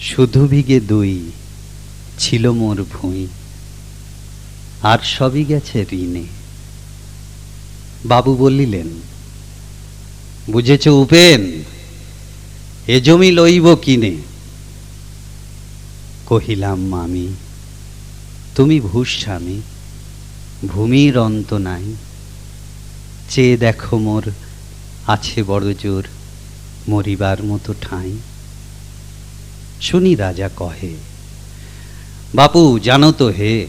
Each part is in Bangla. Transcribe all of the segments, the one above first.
শুধু বিঘে দুই ছিল মোর ভুঁই, আর সবই গেছে ঋণে। বাবু বলিলেন, বুঝেছ উপেন, এ জমি লইব কিনে? কহিলাম, মামি, তুমি ভূস্বামী ভূমির অন্ত নাই। চেয়ে দেখো মোর আছে বড় জোর মরিবার মতো ঠাঁই। শুনি রাজা কহে, বাপু, জানো তো হে,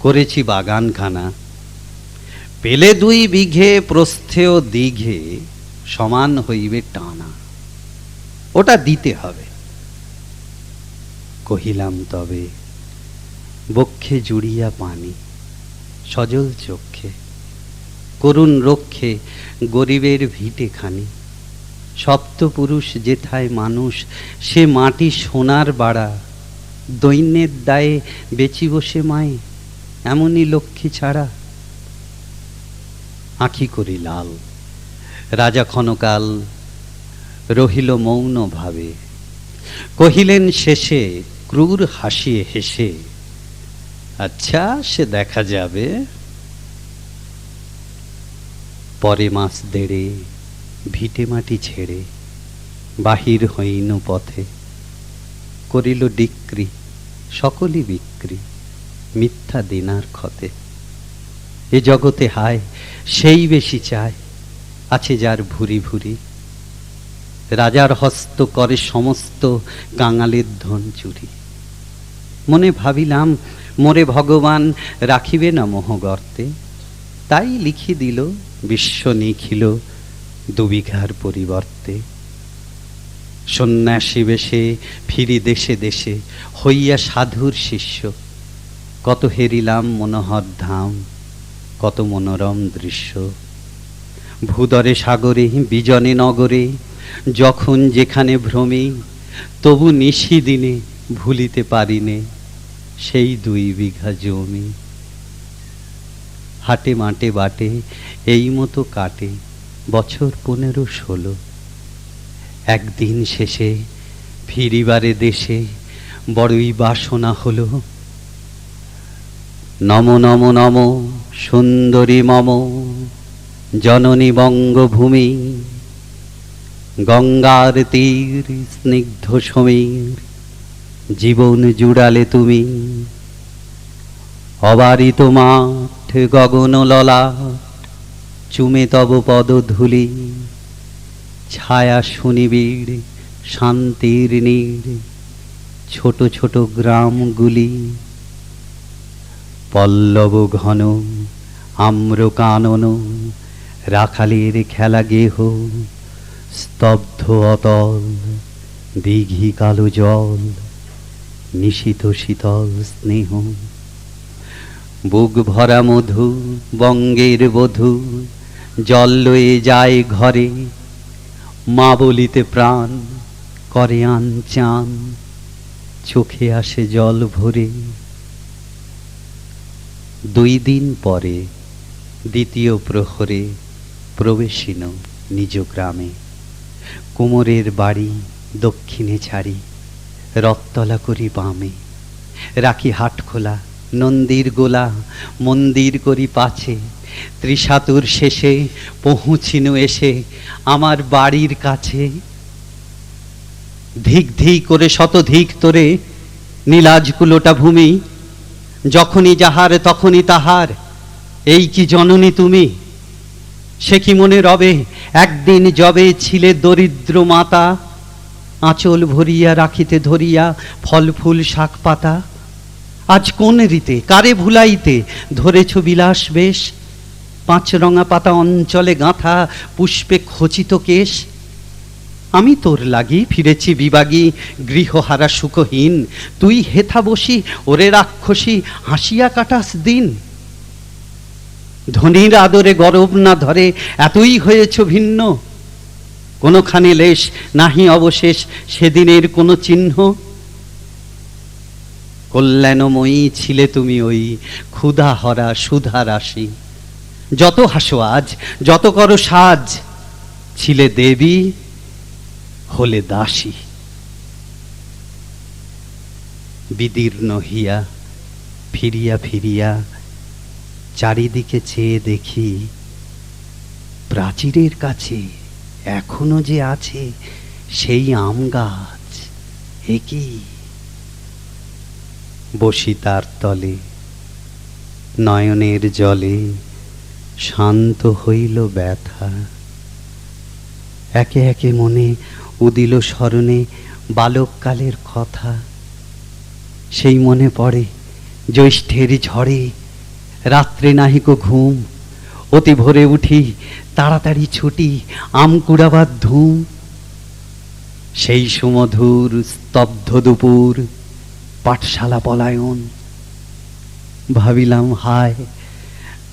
করেছি বাগানখানা। পেলে দুই বিঘে, প্রস্থেয় দিঘে সমান হইবে টানা। ওটা দিতে হবে। কহিলাম, তবে বক্ষে জুড়িয়া পানি, সজল চক্ষে, করুণ রক্ষে গরিবের ভিটে খানি। সপ্তপুরুষ যেথায় মানুষ, সে মাটি সোনার বাড়া। দৈন্যের দায়ে বেচি বসে মায়ে, এমনই লক্ষ্মী ছাড়া। আঁখি করি লাল, রাজা ক্ষণকাল রহিল মৌন ভাবে। কহিলেন শেষে, ক্রূর হাসিয়ে হেসে আচ্ছা সে দেখা যাবে? পরে মাস দেড়ে ভিটে মাটি ছেড়ে বাহির হইন পথে। করিল ডিক্রি, সকলই বিক্রি মিথ্যা দিনার ক্ষতে। এ জগতে হায়, সেই বেশি চায়, আছে যার ভুরি ভুরি। রাজার হস্ত করে সমস্ত কাঙালের ধন চুরি। মনে ভাবিলাম, মোরে ভগবান রাখিবে না মোহগর্তে। তাই লিখি দিল, বিশ্ব নিখিল দুবিঘার পরিবর্তে। সন্ন্যাসী বেশে ফিরি দেশে দেশে হইয়া সাধুর শিষ্য। কত হেরিলাম মনোহর ধাম, কত মনোরম দৃশ্য। ভূদরে সাগরে, বিজনে নগরে, যখন যেখানে ভ্রমে, তবু নিশি দিনে ভুলিতে পারিনে সেই দুই বিঘা জমি। হাটে মাটে বাটে, এই মতো কাটে। বছর পনেরো ষোলো। একদিন শেষে ফিরিবারে দেশে বড়ই বাসনা হলো। নম নম নম, সুন্দরী মম, জননী বঙ্গভূমি, গঙ্গার তীর স্নিগ্ধ সমীর, জীবন জুড়ালে তুমি। অবারিত মাঠ গগন ললাট চুমে তব পদধূলি। ছায়া শুনিবিড় শান্তির নীড়, ছোট ছোট গ্রামগুলি। পল্লব ঘন আম্র কানন রাখালের খেলা গেহ, স্তব্ধ অতল, দিঘি কালো জল, নিশিত শীতল স্নেহ। বুক ভরা মধু, বঙ্গের বধূ জল লয়ে যায় ঘরে, মা বলিতে প্রাণ করে আন চান, চোখে আসে জল ভরে। দুই দিন পরে দ্বিতীয় প্রহরে প্রবেশিন নিজ গ্রামে। কুমোরের বাড়ি দক্ষিণে ছাড়ি, রথতলা করি বামে। রাখি হাট খোলা নন্দীর গোলা, মন্দির করি পাছে। ত্রিশাতুর শেষে পৌঁছিন এসে আমার বাড়ির কাছে। ধিক ধিক করে শতধিক তোরে নীলাজকুলোটা ভূমি, যখনই যাহার তখনই তাহার, এই কি জননী তুমি? সে কি মনে রবে, একদিন যবে ছিলে দরিদ্র মাতা, আঁচল ভরিয়া রাখিতে ধরিয়া ফল ফুল শাক পাতা আজ কোন রীতে, কারে ভুলাইতে ধরেছ বিলাস বেশ? পাঁচ রঙা পাতা অঞ্চলে গাঁথা পুষ্পে খচিত কেশ। আমি তোর লাগি ফিরেছি বিবাগী, গৃহহারা সুখহীন। তুই হেথা বসি, ওরে রাক্ষসী, হাসিয়া কাটাস দিন। ধনির আদরে গরব না ধরে, এতই হয়েছ ভিন্ন। কোনোখানে লেশ নাহি অবশেষ, সেদিনের কোনো চিহ্ন। কল্যাণময়ী ছিলে তুমি ওই ক্ষুধা হরা সুধা রাশি যত হাসো আজ যত করো সাজ, ছিলে দেবী হলে দাসী। বিদীর্ণ হিয়া, ফিরিয়া ফিরিয়া, চারিদিকে চেয়ে দেখি, প্রাচীরের কাছে এখনও যে আছে সেই আম গাছ, এ বসি তার তলে, নয়নের জলে শান্ত হইল ব্যথা। একে একে মনে উদিল স্মরণে বালককালের কথা। সেই মনে পড়ে জ্যৈষ্ঠের ঝড়ে, রাত্রে নাহিক ঘুম। অতি ভোরে উঠি তাড়াতাড়ি ছুটি আম কুড়াবার ধুম। সেই সুমধুর স্তব্ধ দুপুর, পাঠশালা পলায়ন। ভাবিলাম হায়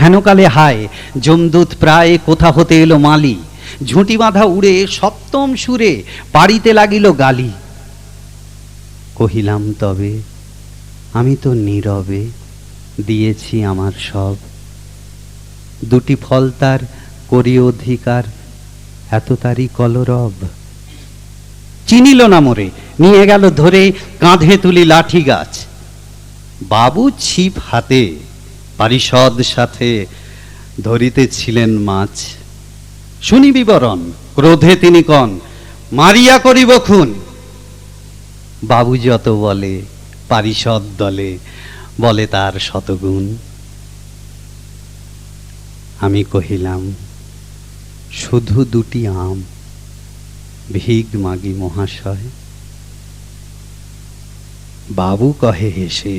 হেনকালে হায়, যমদূত প্রায় কোথা হতে এলো মালি? ঝুঁটি বাঁধা উড়ে সপ্তম সুরে পাড়িতে লাগিল গালি। কহিলাম, তবে আমি তো নীরবে দিয়েছি আমার সব। দুটি ফল তার করি অধিকার, এত তারই কলরব। চিনিল না মোরে, নিয়ে গেল ধরে কাঁধে তুলি লাঠি গাছ। বাবু ছিপ হাতে পারিষদ সাথে ধরিতেছিলেন মাছ। শুনি বিবরণ, ক্রোধে তিনি কন, মারিয়া করিব খুন। বাবু যত বলে, পারিষদ দলে, বলে তার শতগুণ। আমি কহিলাম, শুধু দুটি আম, ভিগ মাগি মহাশয়। বাবু কহে হেসে